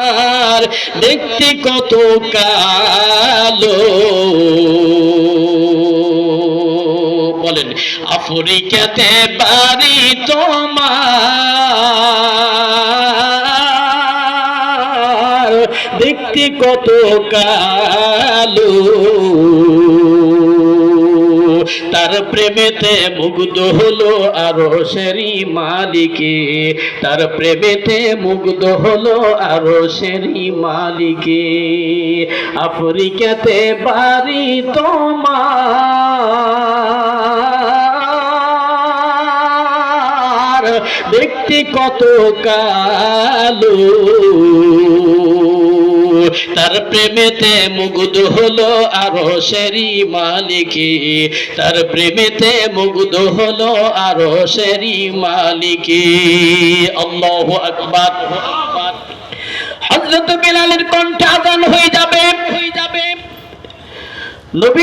তোমার দেখতে কত কালো। বলেন আফ্রিকাতে বাড়ি তোমার দেখতে কত কালো। তার প্রেমেতে মুগ্ধ হলো আরও সেরি মালিকে। তার প্রেমেতে মুগ্ধ হলো আরও সেরি মালিকে। আফ্রিকাতে বাড়ি তোমার। দেখতে কত কালো। তার প্রেমেতে মুগ্ধ হলো আরও সেরি মালিকি। তার প্রেমেতে মুগ্ধ হলো আরও সেরি মালিকি। আল্লাহ আকবার। হজরত বিলালের কণ্ঠে আজান হয়ে যাবে। হয়ে যাবে। নবী